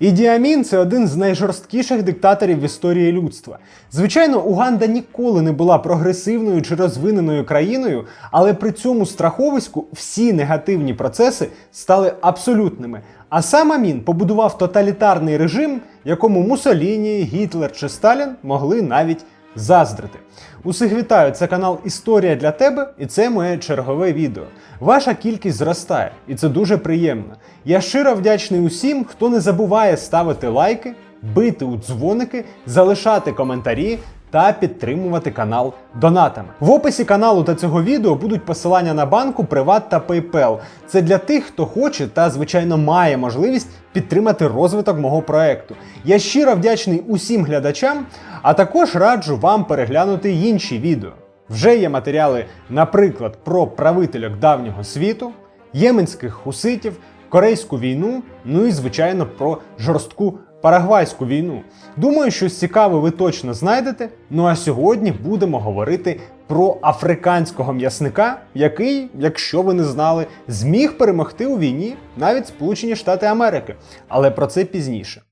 Іді Амін – це один з найжорсткіших диктаторів в історії людства. Звичайно, Уганда ніколи не була прогресивною чи розвиненою країною, але при цьому страховиську всі негативні процеси стали абсолютними. А сам Амін побудував тоталітарний режим, якому Мусоліні, Гітлер чи Сталін могли навіть заздрити. Усіх вітаю, це канал Історія для тебе, і це моє чергове відео. Ваша кількість зростає, і це дуже приємно. Я щиро вдячний усім, хто не забуває ставити лайки, бити у дзвоники, залишати коментарі та підтримувати канал донатами. В описі каналу та цього відео будуть посилання на банку, Приват та PayPal. Це для тих, хто хоче та, звичайно, має можливість підтримати розвиток мого проекту. Я щиро вдячний усім глядачам, а також раджу вам переглянути інші відео. Вже є матеріали, наприклад, про правителях давнього світу, єменських хуситів, корейську війну, ну і звичайно про жорстку парагвайську війну. Думаю, щось цікаве ви точно знайдете. Ну а сьогодні будемо говорити про африканського м'ясника, який, якщо ви не знали, зміг перемогти у війні навіть Сполучені Штати Америки. Але про це пізніше.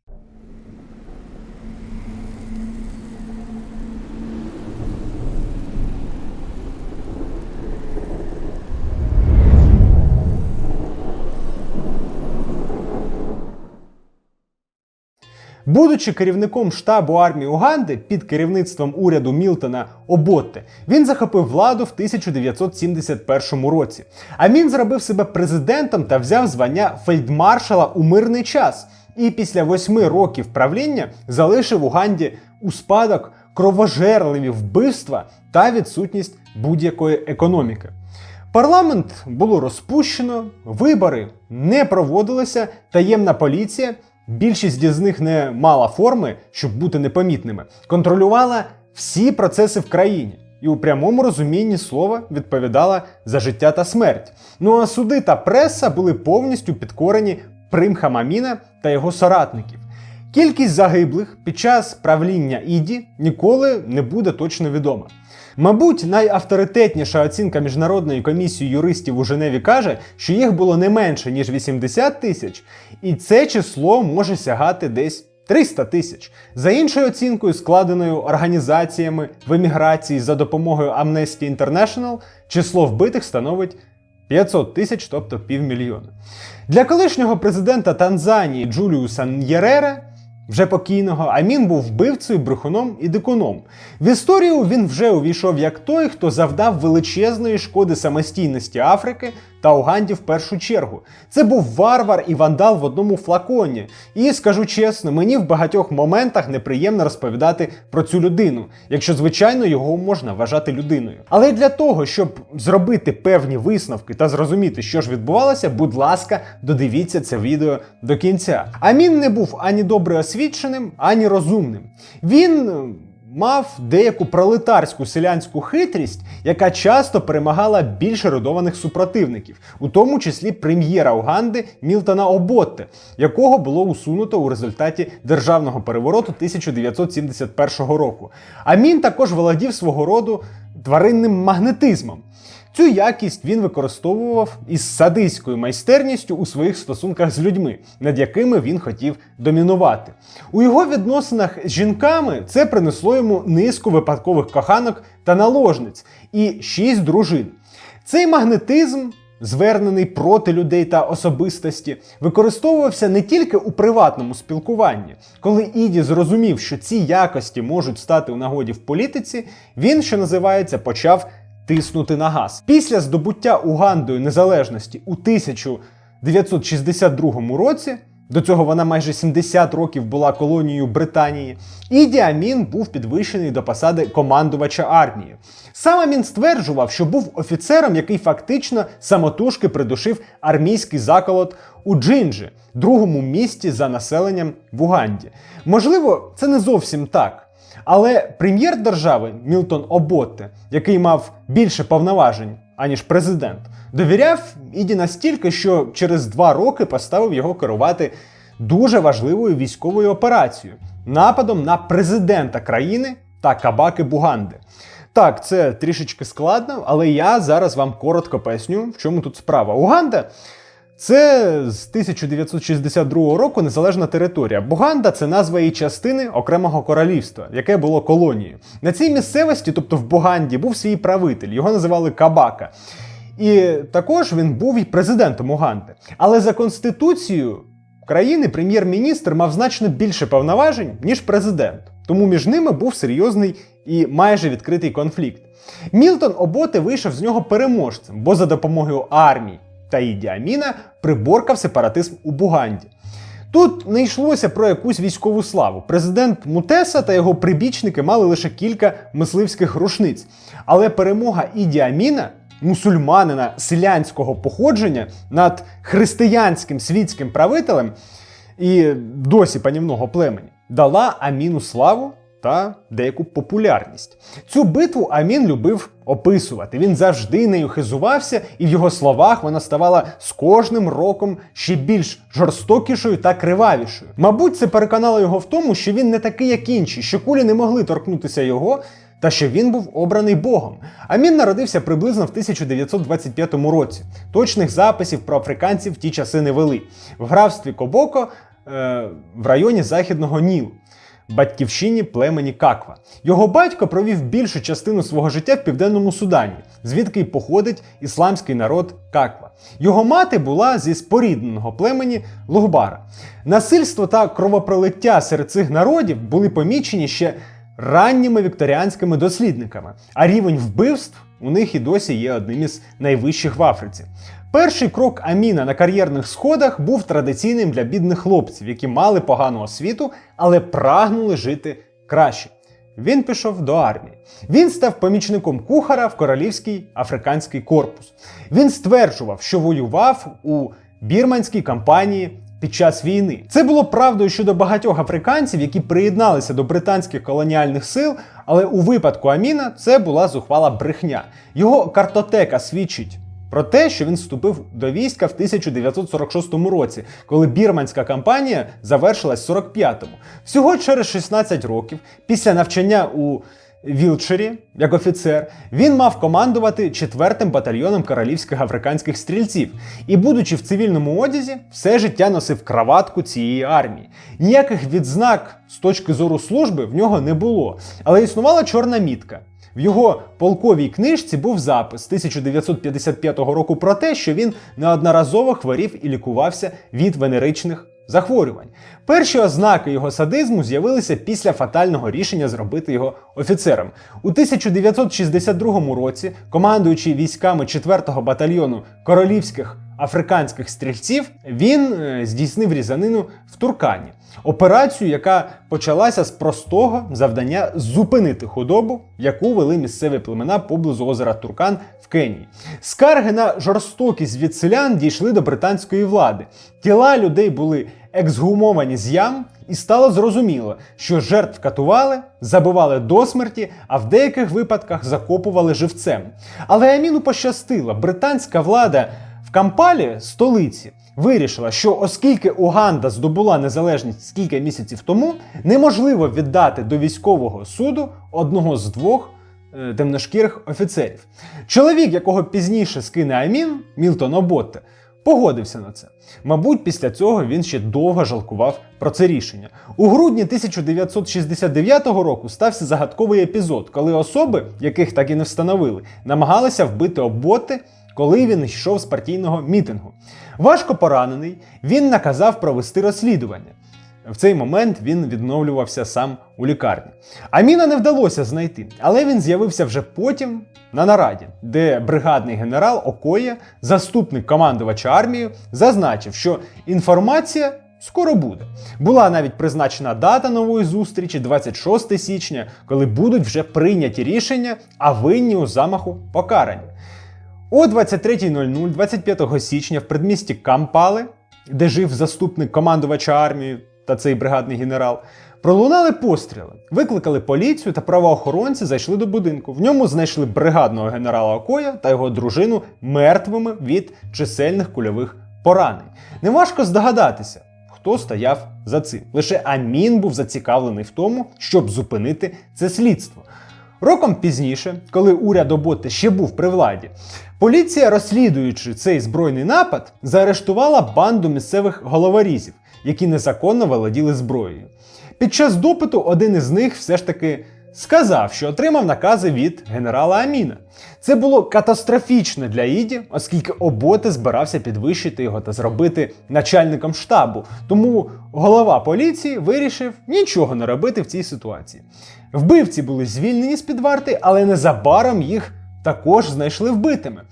Будучи керівником штабу армії Уганди під керівництвом уряду Мілтона Оботте, він захопив владу в 1971 році. А він зробив себе президентом та взяв звання фельдмаршала у мирний час. І після восьми років правління залишив Уганді у спадок кровожерливі вбивства та відсутність будь-якої економіки. Парламент було розпущено, вибори не проводилися, таємна поліція більшість із них не мала форми, щоб бути непомітними, контролювала всі процеси в країні. І у прямому розумінні слова відповідала за життя та смерть. Ну а суди та преса були повністю підкорені примхам Аміна та його соратників. Кількість загиблих під час правління Іді ніколи не буде точно відома. Мабуть, найавторитетніша оцінка міжнародної комісії юристів у Женеві каже, що їх було не менше ніж 80 тисяч, і це число може сягати десь 300 тисяч. За іншою оцінкою, складеною організаціями в еміграції за допомогою Amnesty International, число вбитих становить 500 тисяч, тобто півмільйона. Для колишнього президента Танзанії Джуліуса Н'єрера вже покійного, Амін був вбивцею, брехуном і дикуном. В історію він вже увійшов як той, хто завдав величезної шкоди самостійності Африки та Уганді в першу чергу. Це був варвар і вандал в одному флаконі. І скажу чесно, мені в багатьох моментах неприємно розповідати про цю людину, якщо, звичайно, його можна вважати людиною. Але для того, щоб зробити певні висновки та зрозуміти, що ж відбувалося, будь ласка, додивіться це відео до кінця. Амін не був ані добре освіченим, ані розумним. Він мав деяку пролетарську селянську хитрість, яка часто перемагала більш родованих супротивників, у тому числі прем'єра Уганди Мілтона Оботте, якого було усунуто у результаті державного перевороту 1971 року. А він також володів свого роду тваринним магнетизмом. Цю якість він використовував із садиською майстерністю у своїх стосунках з людьми, над якими він хотів домінувати. У його відносинах з жінками це принесло йому низку випадкових коханок та наложниць і шість дружин. Цей магнетизм. Звернений проти людей та особистості, використовувався не тільки у приватному спілкуванні. Коли Іді зрозумів, що ці якості можуть стати у нагоді в політиці, він, що називається, почав тиснути на газ. Після здобуття Угандою незалежності у 1962 році. До цього вона майже 70 років була колонією Британії. Іді Амін був підвищений до посади командувача армії. Сам Амін стверджував, що був офіцером, який фактично самотужки придушив армійський заколот у Джинджі, другому місті за населенням в Уганді. Можливо, це не зовсім так. Але прем'єр держави Мілтон Оботте, який мав більше повноважень, аніж президент, довіряв Іді настільки, що через два роки поставив його керувати дуже важливою військовою операцією нападом на президента країни та кабаки Буганди. Так, це трішечки складно, але я зараз вам коротко поясню, в чому тут справа. Уганда Це з 1962 року незалежна територія. Буганда це назва її частини окремого королівства, яке було колонією. На цій місцевості, тобто в Буганді, був свій правитель, його називали Кабака. І також він був і президентом Уганди. Але за конституцією країни прем'єр-міністр мав значно більше повноважень, ніж президент. Тому між ними був серйозний і майже відкритий конфлікт. Мілтон Оботе вийшов з нього переможцем, бо за допомогою армії та Іді Аміна приборкав сепаратизм у Буганді. Тут не йшлося про якусь військову славу. Президент Мутеса та його прибічники мали лише кілька мисливських рушниць. Але перемога Іді Аміна, мусульманина селянського походження над християнським світським правителем і досі панівного племені, дала Аміну славу та деяку популярність. Цю битву Амін любив описувати. Він завжди нею хизувався, і в його словах вона ставала з кожним роком ще більш жорстокішою та кривавішою. Мабуть, це переконало його в тому, що він не такий, як інші, що кулі не могли торкнутися його. Та що він був обраний Богом. Амін народився приблизно в 1925 році. Точних записів про африканців в ті часи не вели. В графстві Кобоко е, в районі Західного Нілу батьківщині племені Каква. Його батько провів більшу частину свого життя в південному Судані, звідки й походить ісламський народ Каква. Його мати була зі спорідненого племені Лугбара. Насильство та кровопролиття серед цих народів були помічені ще ранніми вікторіанськими дослідниками, а рівень вбивств у них і досі є одним із найвищих в Африці. Перший крок Аміна на кар'єрних сходах був традиційним для бідних хлопців, які мали погану освіту, але прагнули жити краще. Він пішов до армії. Він став помічником кухара в королівський африканський корпус. Він стверджував, що воював у бірманській кампанії під час війни. Це було правдою щодо багатьох африканців, які приєдналися до британських колоніальних сил, але у випадку Аміна це була зухвала брехня. Його картотека свідчить. Про те, що він вступив до війська в 1946 році, коли бірманська кампанія завершилась в 45-му. Всього через 16 років, після навчання у Вілчері, як офіцер, він мав командувати 4-м батальйоном королівських африканських стрільців і, будучи в цивільному одязі, все життя носив краватку цієї армії. Ніяких відзнак з точки зору служби в нього не було, але існувала чорна мітка. В його полковій книжці був запис 1955 року про те, що він неодноразово хворів і лікувався від венеричних захворювань. Перші ознаки його садизму з'явилися після фатального рішення зробити його офіцером. У 1962 році, командуючи військами 4-го батальйону королівських африканських стрільців, він е, здійснив різанину в Туркані. Операцію, яка почалася з простого завдання зупинити худобу, яку вели місцеві племена поблизу озера Туркан в Кенії. Скарги на жорстокість від селян дійшли до британської влади. Тіла людей були ексгумовані з ям, і стало зрозуміло, що жертв катували, забивали до смерті, а в деяких випадках закопували живцем. Але Аміну пощастило, британська влада в Кампалі, столиці, вирішила, що оскільки Уганда здобула незалежність кілька місяців тому, неможливо віддати до військового суду одного з двох е, темношкірих офіцерів. Чоловік, якого пізніше скине Амін, Мілтон Оботте, погодився на це. Мабуть, після цього він ще довго жалкував про це рішення. У грудні 1969 року стався загадковий епізод, коли особи, яких так і не встановили, намагалися вбити Оботте, коли він йшов з партійного мітингу. Важко поранений, він наказав провести розслідування. В цей момент він відновлювався сам у лікарні. Аміна не вдалося знайти, але він з'явився вже потім на нараді, де бригадний генерал Окоя, заступник командувача армією, зазначив, що інформація скоро буде. Була навіть призначена дата нової зустрічі 26 січня, коли будуть вже прийняті рішення, а винні у замаху покарані. О 23.00 25 січня в предмісті Кампали, де жив заступник командувача армії та цей бригадний генерал, пролунали постріли. Викликали поліцію та правоохоронці зайшли до будинку. В ньому знайшли бригадного генерала Окоя та його дружину мертвими від чисельних кульових поранень. Неважко здогадатися, хто стояв за цим. Лише Амін був зацікавлений в тому, щоб зупинити це слідство. Роком пізніше, коли уряд Оботи ще був при владі, Поліція, розслідуючи цей збройний напад, заарештувала банду місцевих головорізів, які незаконно володіли зброєю. Під час допиту один із них все ж таки сказав, що отримав накази від генерала Аміна. Це було катастрофічно для Іді, оскільки Оботе збирався підвищити його та зробити начальником штабу. Тому голова поліції вирішив нічого не робити в цій ситуації. Вбивці були звільнені з під варти, але незабаром їх також знайшли вбитими.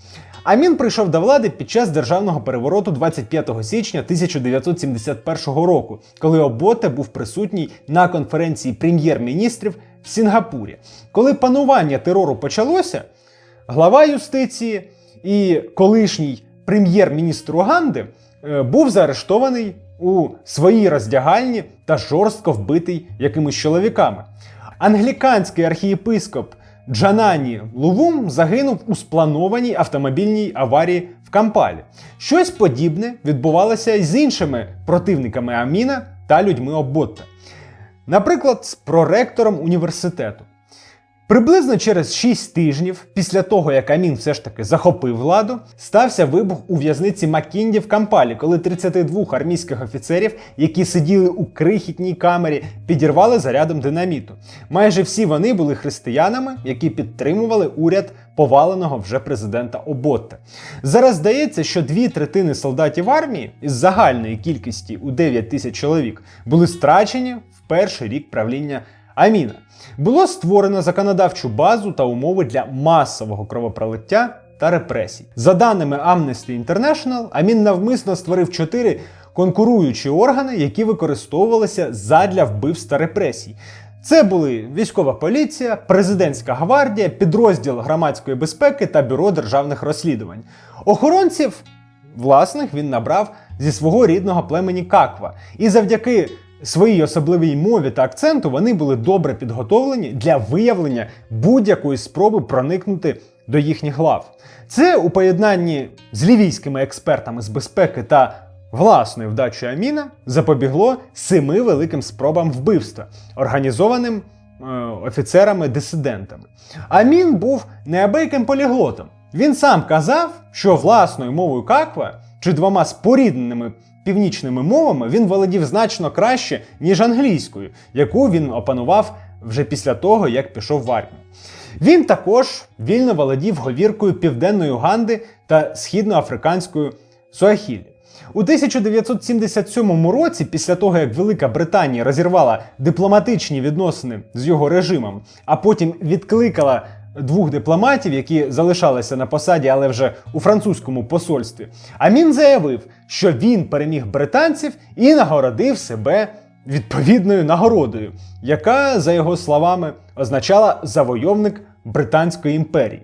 Амін прийшов до влади під час державного перевороту 25 січня 1971 року, коли Оботе був присутній на конференції прем'єр-міністрів в Сінгапурі. Коли панування терору почалося, глава юстиції і колишній прем'єр-міністр Уганди е, був заарештований у своїй роздягальні та жорстко вбитий якимись чоловіками. Англіканський архієпископ Джанані Лувум загинув у спланованій автомобільній аварії в Кампалі. Щось подібне відбувалося і з іншими противниками Аміна та людьми Обботта. Наприклад, з проректором університету. Приблизно через 6 тижнів після того, як Амін все ж таки захопив владу, стався вибух у в'язниці Маккінді в Кампалі, коли 32 армійських офіцерів, які сиділи у крихітній камері, підірвали зарядом динаміту. Майже всі вони були християнами, які підтримували уряд поваленого вже президента Оботта. Зараз здається, що дві третини солдатів армії із загальної кількості у 9 тисяч чоловік були страчені в перший рік правління Аміна. Було створено законодавчу базу та умови для масового кровопролиття та репресій. За даними Amnesty International, Амін навмисно створив чотири конкуруючі органи, які використовувалися задля вбивств та репресій. Це були військова поліція, президентська гвардія, підрозділ громадської безпеки та бюро державних розслідувань. Охоронців власних він набрав зі свого рідного племені Каква. І завдяки своїй особливій мові та акценту вони були добре підготовлені для виявлення будь-якої спроби проникнути до їхніх глав. Це у поєднанні з лівійськими експертами з безпеки та власною вдачею Аміна запобігло семи великим спробам вбивства, організованим е, офіцерами-дисидентами. Амін був неабияким поліглотом. Він сам казав, що власною мовою каква чи двома спорідненими північними мовами він володів значно краще, ніж англійською, яку він опанував вже після того, як пішов в армію. Він також вільно володів говіркою Південної Уганди та східноафриканською Суахілі. У 1977 році, після того як Велика Британія розірвала дипломатичні відносини з його режимом, а потім відкликала двох дипломатів, які залишалися на посаді, але вже у французькому посольстві, Амін заявив, що він переміг британців і нагородив себе відповідною нагородою, яка, за його словами, означала завойовник Британської імперії.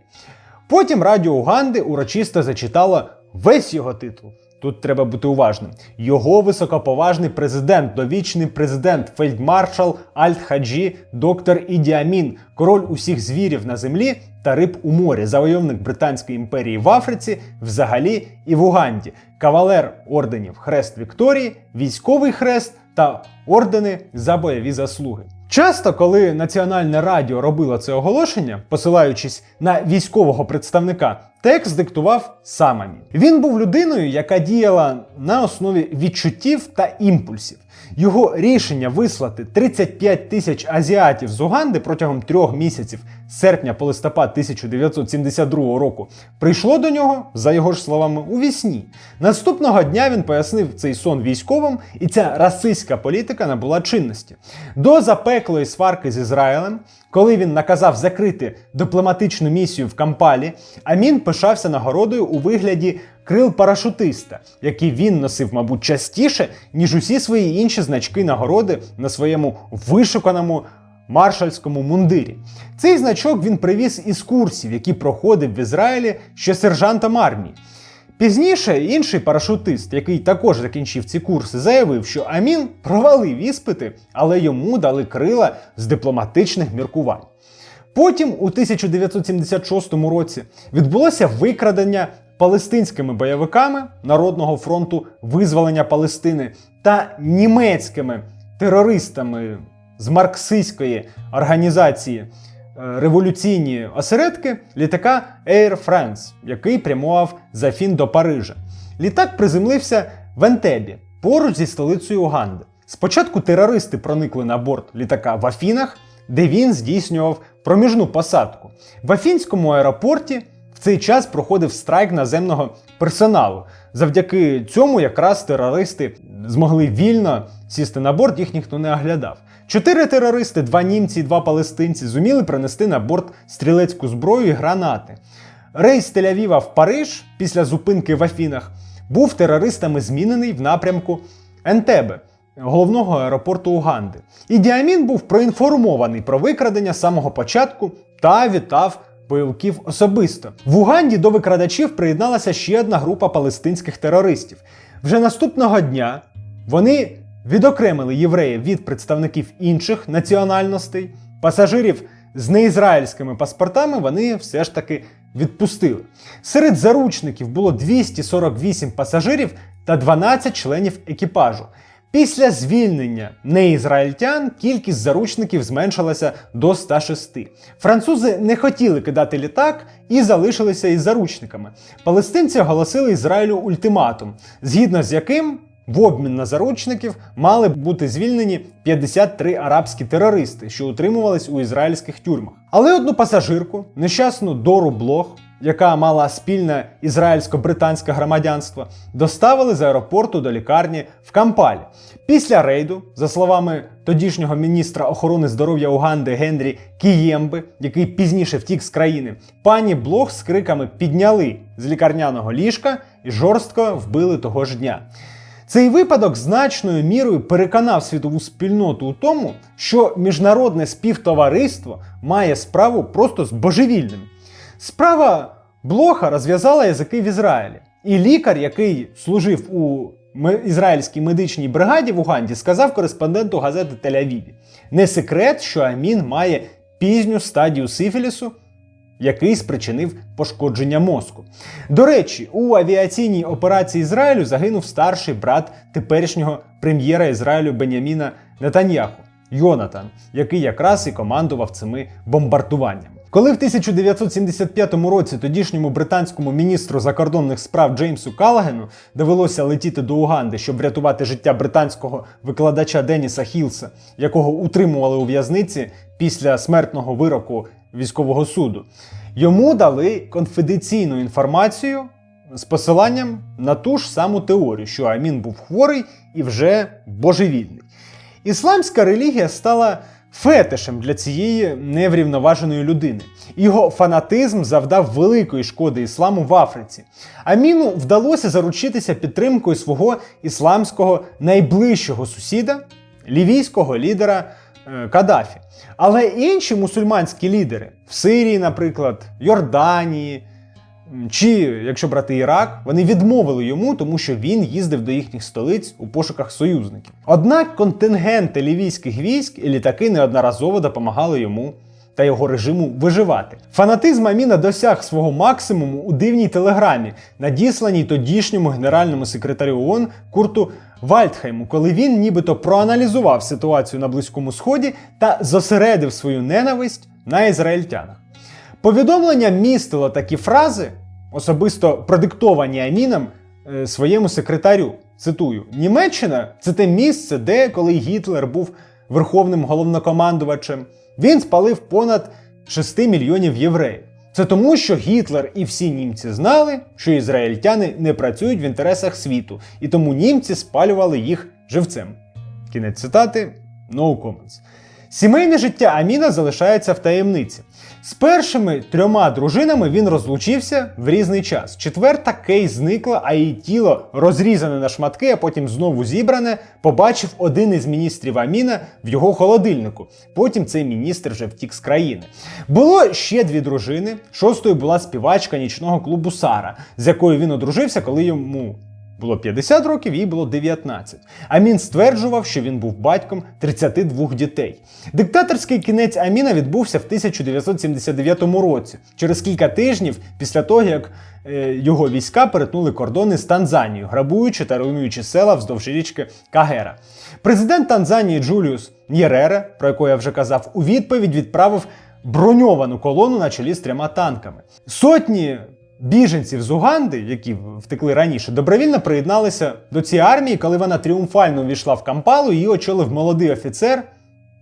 Потім радіо Уганди урочисто зачитало весь його титул. Тут треба бути уважним. Його високоповажний президент, довічний президент, фельдмаршал Альт-Хаджі, доктор Іді Амін, король усіх звірів на землі та риб у морі, завойовник Британської імперії в Африці, взагалі і в Уганді, кавалер орденів Хрест Вікторії, військовий хрест та ордени за бойові заслуги. Часто, коли Національне радіо робило це оголошення, посилаючись на військового представника, текст диктував сам Амін. Він був людиною, яка діяла на основі відчуттів та імпульсів. Його рішення вислати 35 тисяч азіатів з Уганди протягом трьох місяців серпня по листопад 1972 року прийшло до нього, за його ж словами, у вісні. Наступного дня він пояснив цей сон військовим, і ця расистська політика набула чинності. До запеклої сварки з Ізраїлем, коли він наказав закрити дипломатичну місію в Кампалі, Амін пишався нагородою у вигляді крил парашутиста, який він носив, мабуть, частіше, ніж усі свої інші значки нагороди на своєму вишуканому маршальському мундирі. Цей значок він привіз із курсів, які проходив в Ізраїлі ще сержантом армії. Пізніше інший парашутист, який також закінчив ці курси, заявив, що Амін провалив іспити, але йому дали крила з дипломатичних міркувань. Потім, у 1976 році, відбулося викрадення палестинськими бойовиками Народного фронту визволення Палестини та німецькими терористами з марксистської організації революційні осередки літака Air France, який прямував з Афін до Парижа. Літак приземлився в Ентебі, поруч зі столицею Уганди. Спочатку терористи проникли на борт літака в Афінах, де він здійснював проміжну посадку. В Афінському аеропорті в цей час проходив страйк наземного персоналу. Завдяки цьому якраз терористи змогли вільно сісти на борт, їх ніхто не оглядав. Чотири терористи, два німці і два палестинці, зуміли принести на борт стрілецьку зброю і гранати. Рейс Тель-Авіва в Париж після зупинки в Афінах був терористами змінений в напрямку Ентебе, головного аеропорту Уганди. І Діамін був проінформований про викрадення з самого початку та вітав бойовиків особисто. В Уганді до викрадачів приєдналася ще одна група палестинських терористів. Вже наступного дня вони відокремили євреїв від представників інших національностей, пасажирів з неізраїльськими паспортами вони все ж таки відпустили. Серед заручників було 248 пасажирів та 12 членів екіпажу. Після звільнення неізраїльтян кількість заручників зменшилася до 106. Французи не хотіли кидати літак і залишилися із заручниками. Палестинці оголосили Ізраїлю ультиматум, згідно з яким в обмін на заручників мали бути звільнені 53 арабські терористи, що утримувались у ізраїльських тюрмах. Але одну пасажирку, нещасну Дору Блох, яка мала спільне ізраїльсько-британське громадянство, доставили з аеропорту до лікарні в Кампалі. Після рейду, за словами тодішнього міністра охорони здоров'я Уганди Генрі Кіємби, який пізніше втік з країни, пані Блох з криками підняли з лікарняного ліжка і жорстко вбили того ж дня. Цей випадок значною мірою переконав світову спільноту у тому, що міжнародне співтовариство має справу просто з божевільним. Справа Блоха розв'язала язики в Ізраїлі. І лікар, який служив у ізраїльській медичній бригаді в Уганді, сказав кореспонденту газети Тель-Авіві: не секрет, що Амін має пізню стадію сифілісу, який спричинив пошкодження мозку. До речі, у авіаційній операції Ізраїлю загинув старший брат теперішнього прем'єра Ізраїлю Беняміна Нетаньяху Йонатан, який якраз і командував цими бомбардуваннями. Коли в 1975 році тодішньому британському міністру закордонних справ Джеймсу Калагену довелося летіти до Уганди, щоб врятувати життя британського викладача Деніса Хілса, якого утримували у в'язниці після смертного вироку військового суду, йому дали конфіденційну інформацію з посиланням на ту ж саму теорію, що Амін був хворий і вже божевільний. Ісламська релігія стала фетишем для цієї неврівноваженої людини. Його фанатизм завдав великої шкоди ісламу в Африці. Аміну вдалося заручитися підтримкою свого ісламського найближчого сусіда, лівійського лідера Каддафі. Але інші мусульманські лідери в Сирії, наприклад, Йорданії. Чи, якщо брати Ірак, вони відмовили йому, тому що він їздив до їхніх столиць у пошуках союзників. Однак контингенти лівійських військ і літаки неодноразово допомагали йому та його режиму виживати. Фанатизм Аміна досяг свого максимуму у дивній телеграмі, надісланій тодішньому генеральному секретарю ООН Курту Вальдхайму, коли він нібито проаналізував ситуацію на Близькому Сході та зосередив свою ненависть на ізраїльтянах. Повідомлення містило такі фрази, особисто продиктовані Аміном е, своєму секретарю. Цитую: Німеччина це те місце, де, коли Гітлер був верховним головнокомандувачем, він спалив понад 6 мільйонів євреїв. Це тому, що Гітлер і всі німці знали, що ізраїльтяни не працюють в інтересах світу, і тому німці спалювали їх живцем. Кінець цитати no comments. Сімейне життя Аміна залишається в таємниці. З першими трьома дружинами він розлучився в різний час. Четверта Кей зникла, а її тіло розрізане на шматки, а потім знову зібране, побачив один із міністрів Аміна в його холодильнику. Потім цей міністр вже втік з країни. Було ще дві дружини. Шостою була співачка нічного клубу Сара, з якою він одружився, коли йому було 50 років, їй було 19. Амін стверджував, що він був батьком 32 дітей. Диктаторський кінець Аміна відбувся в 1979 році, через кілька тижнів після того, як е, його війська перетнули кордони з Танзанією, грабуючи та руйнуючи села вздовж річки Кагера. Президент Танзанії Джуліус Нєрере, про якого я вже казав, у відповідь відправив броньовану колону на чолі з трьома танками. Сотні біженців з Уганди, які втекли раніше, добровільно приєдналися до цієї армії, коли вона тріумфально увійшла в Кампалу, її очолив молодий офіцер.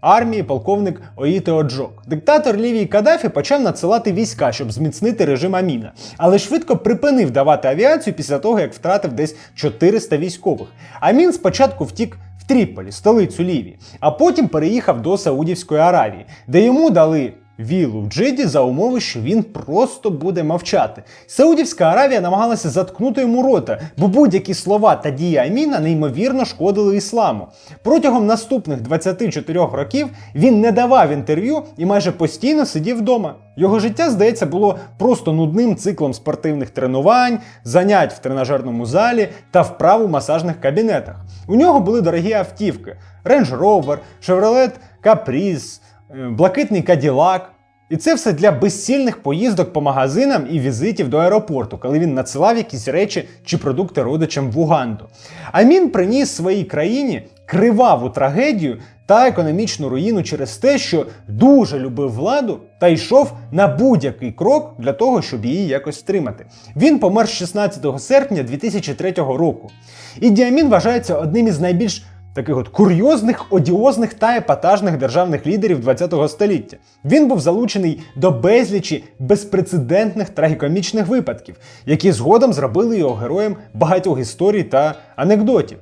Армії полковник Оїте Оджок. Диктатор Лівій Кадафі почав надсилати війська, щоб зміцнити режим Аміна, але швидко припинив давати авіацію після того, як втратив десь 400 військових. Амін спочатку втік в Тріполі, столицю Лівії, а потім переїхав до Саудівської Аравії, де йому дали вілу в Джиді за умови, що він просто буде мовчати. Саудівська Аравія намагалася заткнути йому рота, бо будь-які слова та дії Аміна неймовірно шкодили ісламу. Протягом наступних 24 років він не давав інтерв'ю і майже постійно сидів вдома. Його життя, здається, було просто нудним циклом спортивних тренувань, занять в тренажерному залі та вправ у масажних кабінетах. У нього були дорогі автівки: Range Rover, Chevrolet Caprice, блакитний Каділак. І це все для безцільних поїздок по магазинам і візитів до аеропорту, коли він надсилав якісь речі чи продукти родичам в Уганду. Амін приніс своїй країні криваву трагедію та економічну руїну через те, що дуже любив владу та йшов на будь-який крок для того, щоб її якось стримати. Він помер 16 серпня 2003 року. І Діамін вважається одним із найбільш таких от курйозних, одіозних та епатажних державних лідерів ХХ століття. Він був залучений до безлічі безпрецедентних трагікомічних випадків, які згодом зробили його героєм багатьох історій та анекдотів.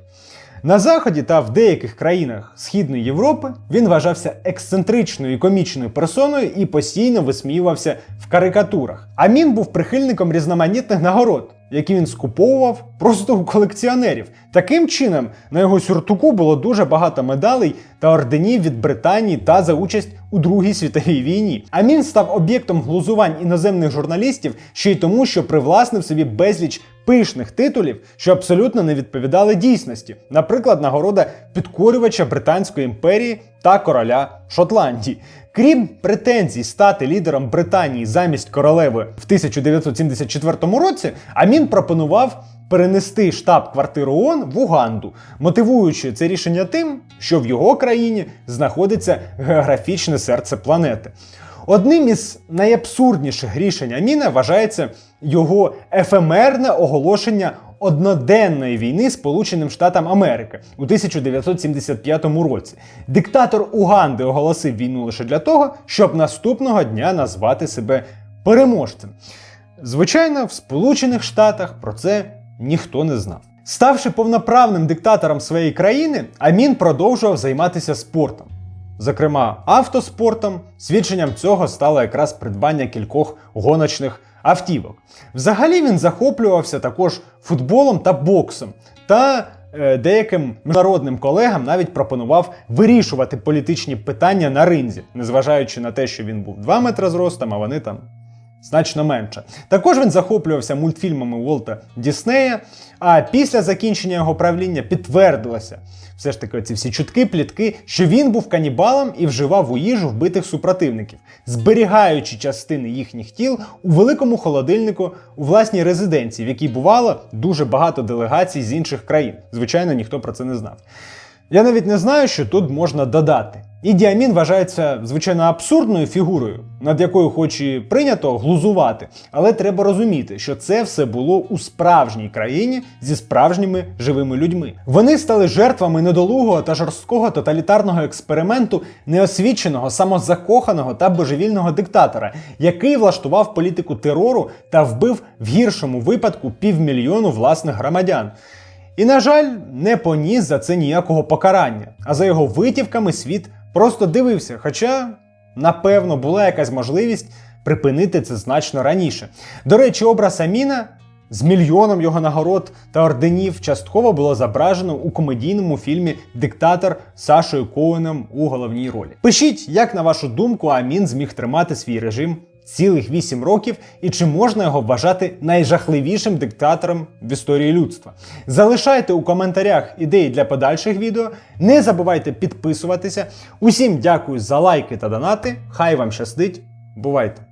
На Заході та в деяких країнах Східної Європи він вважався ексцентричною і комічною персоною і постійно висміювався в карикатурах. Амін був прихильником різноманітних нагород, які він скуповував просто у колекціонерів. Таким чином, на його сюртуку було дуже багато медалей та орденів від Британії та за участь у Другій світовій війні. Амін став об'єктом глузувань іноземних журналістів ще й тому, що привласнив собі безліч пишних титулів, що абсолютно не відповідали дійсності. Наприклад, нагорода підкорювача Британської імперії та короля Шотландії. Крім претензій стати лідером Британії замість королеви в 1974 році, Амін пропонував перенести штаб-квартиру ООН в Уганду, мотивуючи це рішення тим, що в його країні знаходиться географічне серце планети. Одним із найабсурдніших рішень Аміна вважається його ефемерне оголошення одноденної війни Сполученим Штатам Америки у 1975 році. Диктатор Уганди оголосив війну лише для того, щоб наступного дня назвати себе переможцем. Звичайно, в Сполучених Штатах про це ніхто не знав. Ставши повноправним диктатором своєї країни, Амін продовжував займатися спортом. Зокрема, автоспортом, свідченням цього стало якраз придбання кількох гоночних автівок. Взагалі він захоплювався також футболом та боксом, та е, деяким міжнародним колегам навіть пропонував вирішувати політичні питання на ринзі, незважаючи на те, що він був 2 метри зростом, а вони там значно менше. Також він захоплювався мультфільмами Уолта Діснея. А після закінчення його правління підтвердилося все ж таки ці всі чутки, плітки, що він був канібалом і вживав у їжу вбитих супротивників, зберігаючи частини їхніх тіл у великому холодильнику у власній резиденції, в якій бувало дуже багато делегацій з інших країн. Звичайно, ніхто про це не знав. Я навіть не знаю, що тут можна додати. Іді Амін вважається звичайно абсурдною фігурою, над якою хоч і прийнято глузувати, але треба розуміти, що це все було у справжній країні зі справжніми живими людьми. Вони стали жертвами недолугого та жорсткого тоталітарного експерименту неосвіченого, самозакоханого та божевільного диктатора, який влаштував політику терору та вбив в гіршому випадку півмільйону власних громадян. І, на жаль, не поніс за це ніякого покарання, а за його витівками світ просто дивився. Хоча, напевно, була якась можливість припинити це значно раніше. До речі, образ Аміна з мільйоном його нагород та орденів частково було зображено у комедійному фільмі Диктатор Сашою Коуеном у головній ролі. Пишіть, як на вашу думку, Амін зміг тримати свій режим цілих 8 років, і чи можна його вважати найжахливішим диктатором в історії людства. Залишайте у коментарях ідеї для подальших відео. Не забувайте підписуватися. Усім дякую за лайки та донати. Хай вам щастить. Бувайте!